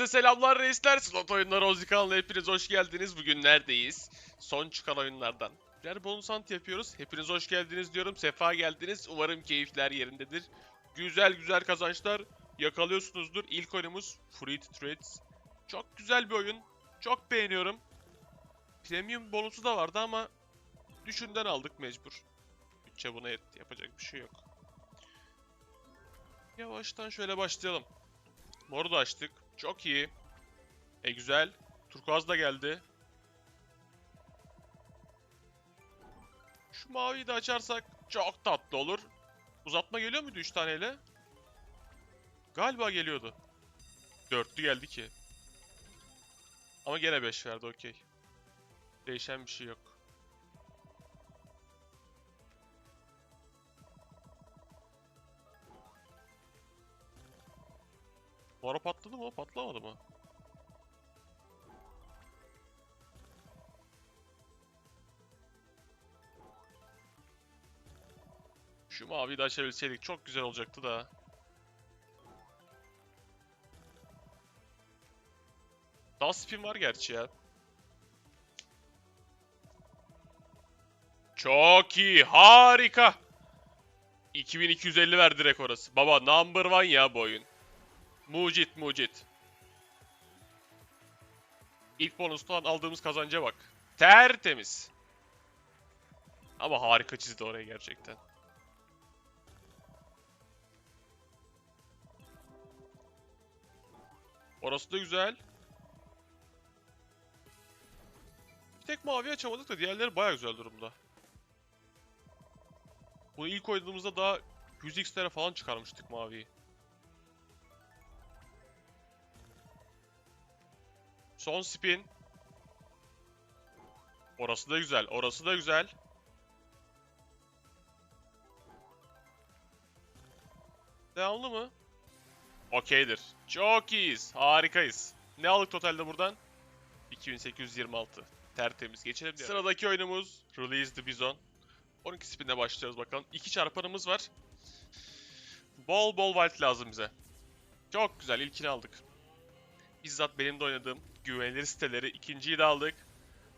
Herkese selamlar reisler. Slot oyunları Ozi kanalına hepiniz hoş geldiniz. Bugün neredeyiz? Son çıkan oyunlardan. Birer bonus hunt yapıyoruz. Hepiniz hoş geldiniz diyorum. Sefa geldiniz. Umarım keyifler yerindedir. Güzel güzel kazançlar yakalıyorsunuzdur. İlk oyunumuz Free Trades. Çok güzel bir oyun. Çok beğeniyorum. Premium bonusu da vardı ama düşünden aldık mecbur. Bütçe buna yetti. Yapacak bir şey yok. Yavaştan şöyle başlayalım. Moru da açtık. Çok iyi. E güzel. Turkuaz da geldi. Şu maviyi de açarsak çok tatlı olur. Uzatma geliyor muydu 3 taneyle? Galiba geliyordu. Dörtlü geldi ki. Ama gene 5 verdi okey. Değişen bir şey yok. Mora patladı mı? Patlamadı mı? Şu maviyi de açabilseydik çok güzel olacaktı da. Daha spin var gerçi ya. Çok iyi, harika. 2250 verdi direkt. Baba number one ya bu oyun. Mucit mucit. İlk bonustan aldığımız kazanca bak. Tertemiz. Ama harika çizdi orayı gerçekten. Orası da güzel. Bir tek mavi açamadık da diğerleri baya güzel durumda. Bunu ilk oynadığımızda daha 100x'lere falan çıkarmıştık maviyi. Son spin. Orası da güzel. Orası da güzel. Devamlı mı? Okeydir. Çok iyiyiz. Harikayız. Ne aldık totalde buradan? 2826. Tertemiz. Geçelim diğer. Sıradaki oyunumuz Release the Bison. 12 spinle başlıyoruz bakalım. 2 çarpanımız var. Bol bol white lazım bize. Çok güzel. İlkini aldık. Bizzat benim de oynadığım güvenilir siteleri ikinciyi de aldık.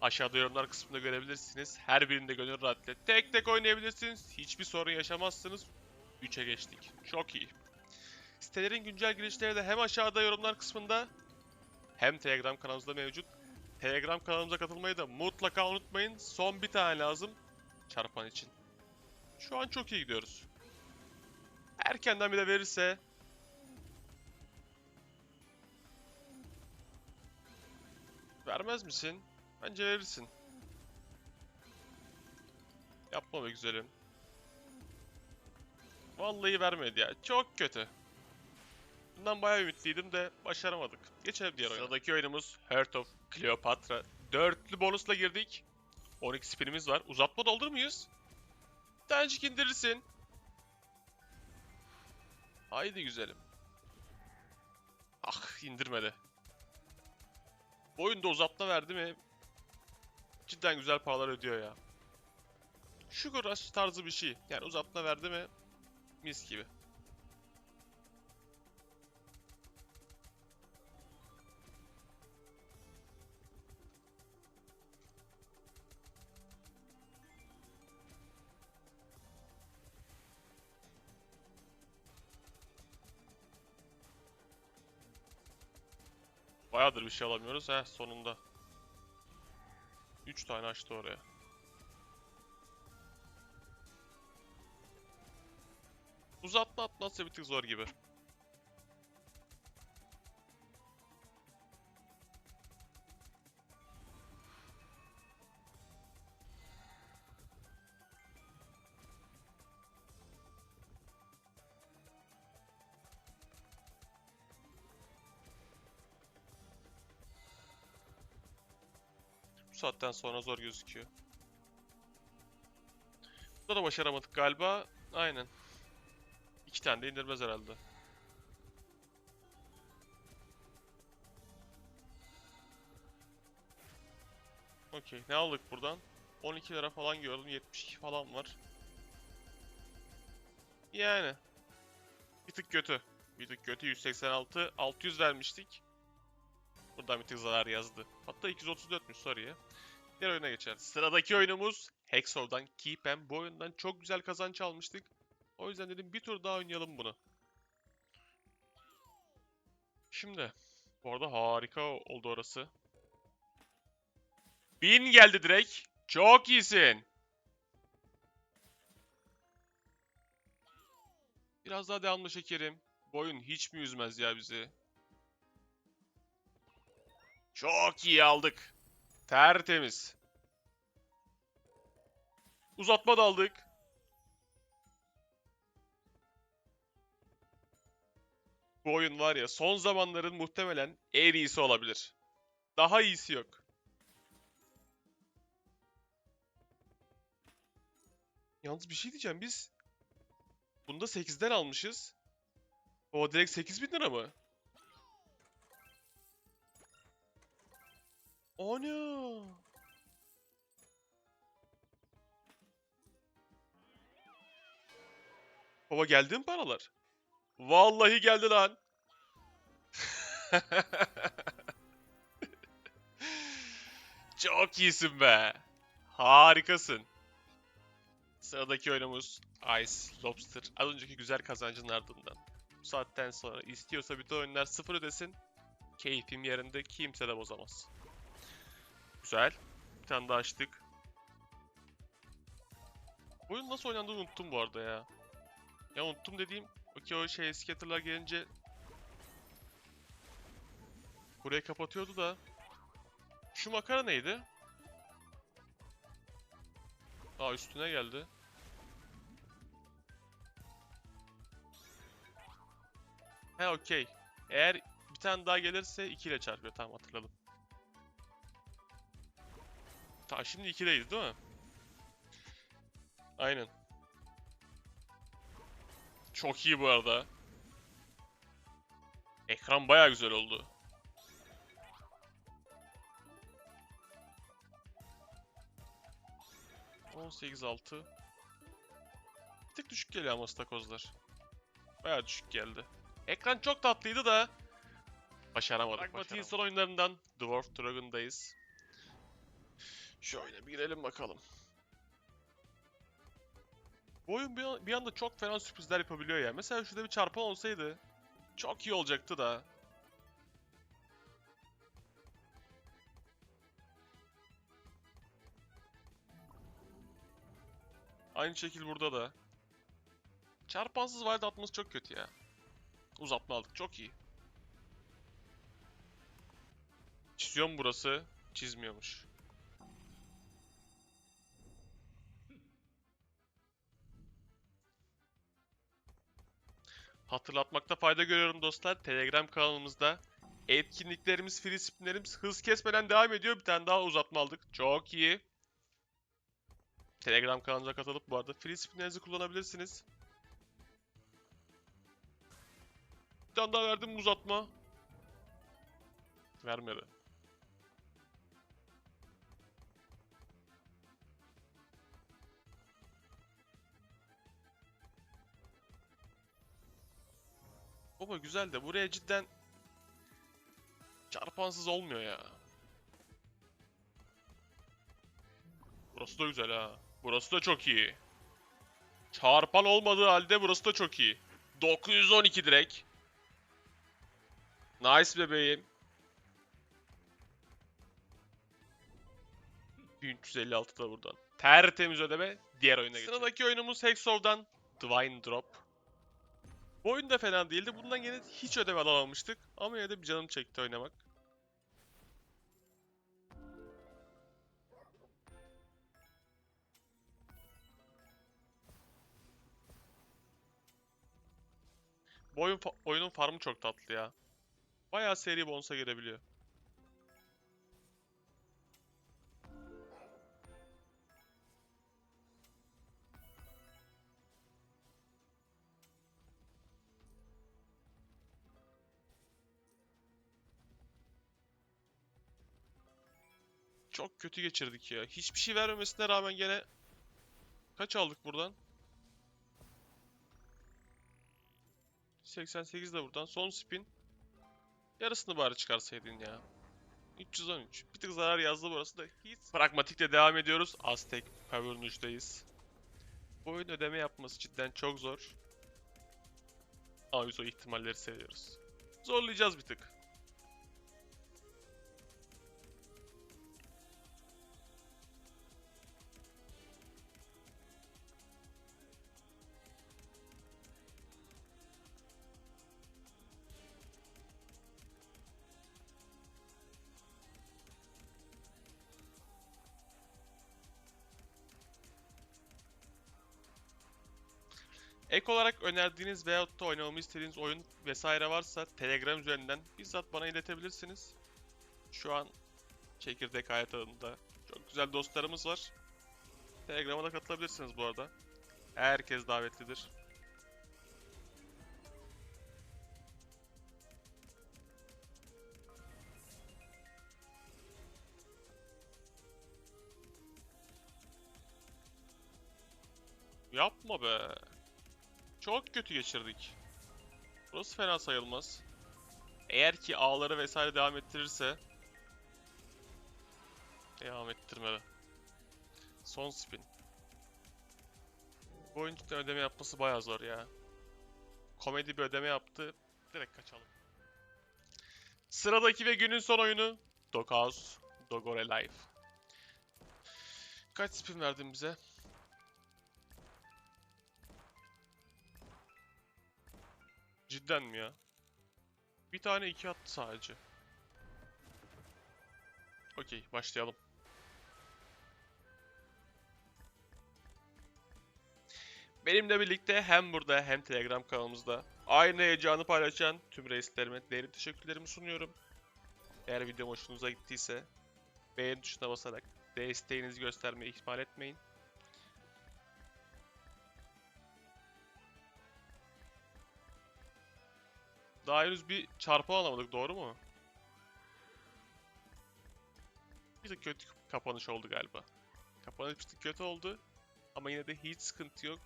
Aşağıda yorumlar kısmında görebilirsiniz. Her birinde gönül rahatlıkla tek tek oynayabilirsiniz. Hiçbir sorun yaşamazsınız. 3'e geçtik. Çok iyi. Sitelerin güncel girişleri de hem aşağıda yorumlar kısmında hem Telegram kanalımızda mevcut. Telegram kanalımıza katılmayı da mutlaka unutmayın. Son bir tane lazım çarpan için. Şu an çok iyi gidiyoruz. Erkenden bir de verirse Vermez misin? Bence verirsin. Yapma be güzelim. Vallahi vermedi ya. Çok kötü. Bundan bayağı ümitliydim de başaramadık. Geçelim diğer oyuna. Sıradaki oyunumuz Heart of Cleopatra. Dörtlü bonusla girdik. 12 spinimiz var. Uzatma doldur muyuz? Bir tanecik indirirsin. Haydi güzelim. Ah indirmedi. Bu oyunda uzatma verdi mi cidden güzel paralar ödüyor ya. Sugar Rush tarzı bir şey. Yani uzatma verdi mi mis gibi. Bayağıdır bir şey alamıyoruz. Heh sonunda. 3 tane açtı oraya. Uzatma atmazsa bir tık zor gibi. Bu saatten sonra zor gözüküyor. Burada da başaramadık galiba. Aynen. İki tane de indirmez herhalde. Okey. Ne aldık buradan? 12 lira falan gördüm. 72 falan var. Yani. Bir tık kötü. Bir tık kötü. 186. 600 vermiştik. Buradan bir tık zarar yazdı. Hatta 234'müş sorry ya. Diğer oyuna geçer. Sıradaki oyunumuz Hexor'dan Keep'em. Bu oyundan çok güzel kazanç almıştık. O yüzden dedim bir tur daha oynayalım bunu. Şimdi. Bu arada harika oldu orası. Bin geldi direkt. Çok iyisin. Biraz daha devamlı şekerim. Bu oyun hiç mi üzmez ya bizi? Çok iyi aldık. Tertemiz. Uzatma da aldık. Bu oyun var ya son zamanların muhtemelen en iyisi olabilir. Daha iyisi yok. Yalnız bir şey diyeceğim biz bunda 8'den almışız. O direkt 8000 lira mı? Ana! Baba geldi mi paralar? Vallahi geldi lan. Çok iyisin be. Harikasın. Sıradaki oyunumuz Ice Lobster. Az önceki güzel kazancın ardından. Bu saatten sonra istiyorsa bütün oyunlar sıfır ödesin. Keyfim yerinde kimse de bozamaz. Güzel. Bir tane daha açtık. Oyun nasıl oynandığını unuttum bu arada ya. Ya unuttum dediğim Okey o şey scatter'lar gelince Burayı kapatıyordu da Şu makara neydi? Aa üstüne geldi. He okey. Eğer bir tane daha gelirse 2 ile çarpıyor. Tamam hatırladım. Tamam şimdi 2'deyiz değil mi? Aynen. Çok iyi bu arada. Ekran baya güzel oldu. On sekiz altı. Bir tık düşük geliyor ama stakozlar. Baya düşük geldi. Ekran çok tatlıydı da başaramadık. Pragmatik'in son oyunlarından Dwarf Dragon'dayız. Oyuna bir girelim bakalım. Bu oyun bir, bir anda çok fena sürprizler yapabiliyor ya. Mesela şurada bir çarpan olsaydı çok iyi olacaktı da. Aynı şekil burada da. Çarpansız valide atması çok kötü ya. Uzatma aldık çok iyi. Çiziyor mu burası? Çizmiyormuş. Hatırlatmakta fayda görüyorum dostlar. Telegram kanalımızda etkinliklerimiz, free spinlerimiz hız kesmeden devam ediyor. Bir tane daha uzatma aldık. Çok iyi. Telegram kanalımıza katılıp bu arada free spinlerinizi kullanabilirsiniz. Bir tane daha verdim uzatma. Vermedi. Baba güzel de buraya cidden çarpansız olmuyor ya. Burası da güzel ha. Burası da çok iyi. Çarpan olmadığı halde burası da çok iyi. 912 direkt. Nice bebeğim. 1356 da buradan. Tertemiz ödeme. Diğer oyuna geçelim. Sıradaki oyunumuz Hexor'dan Divine Drop. Bu oyun da fena değildi. Bundan yine hiç ödeme alamamıştık. Ama yine de bir canım çekti oynamak. Bu oyun fa- oyunun farmı çok tatlı ya. Bayağı seri bonus'a girebiliyor. Çok kötü geçirdik ya. Hiçbir şey vermemesine rağmen gene kaç aldık buradan? 88 de buradan. Son spin. Yarısını bari çıkarsaydın ya. 313. Bir tık zarar yazdı burası da. Hiç. Pragmatikle devam ediyoruz. Aztek Power'ın uçtayız. Bu oyun ödeme yapması cidden çok zor. Ama biz o ihtimalleri seviyoruz. Zorlayacağız bir tık. Ek olarak önerdiğiniz veyahut da oynamamı istediğiniz oyun vesaire varsa Telegram üzerinden bizzat bana iletebilirsiniz. Şu an Çekirdek Hayat adında çok güzel dostlarımız var. Telegram'a da katılabilirsiniz bu arada. Herkes davetlidir. Yapma be. Çok kötü geçirdik. Burası fena sayılmaz. Eğer ki ağları vesaire devam ettirirse... Devam ettirmedi. Son spin. Bu oyun ödeme yapması bayağı zor ya. Komedi bir ödeme yaptı. Direkt kaçalım. Sıradaki ve günün son oyunu Doghouse Dogore Life. Kaç spin verdin bize? Cidden mi ya? Bir tane iki attı sadece. Okey, başlayalım. Benimle birlikte hem burada hem Telegram kanalımızda aynı heyecanı paylaşan tüm reislerime derin teşekkürlerimi sunuyorum. Eğer videom hoşunuza gittiyse beğen tuşuna basarak desteğinizi göstermeyi ihmal etmeyin. Daha henüz bir çarpı alamadık doğru mu? Bir tık kötü kapanış oldu galiba. Kapanış bir kötü oldu. Ama yine de hiç sıkıntı yok.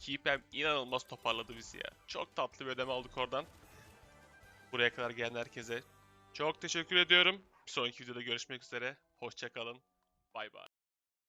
Keep'em inanılmaz toparladı bizi ya. Çok tatlı bir ödeme aldık oradan. Buraya kadar gelen herkese çok teşekkür ediyorum. Bir sonraki videoda görüşmek üzere. Hoşçakalın. Bay bay.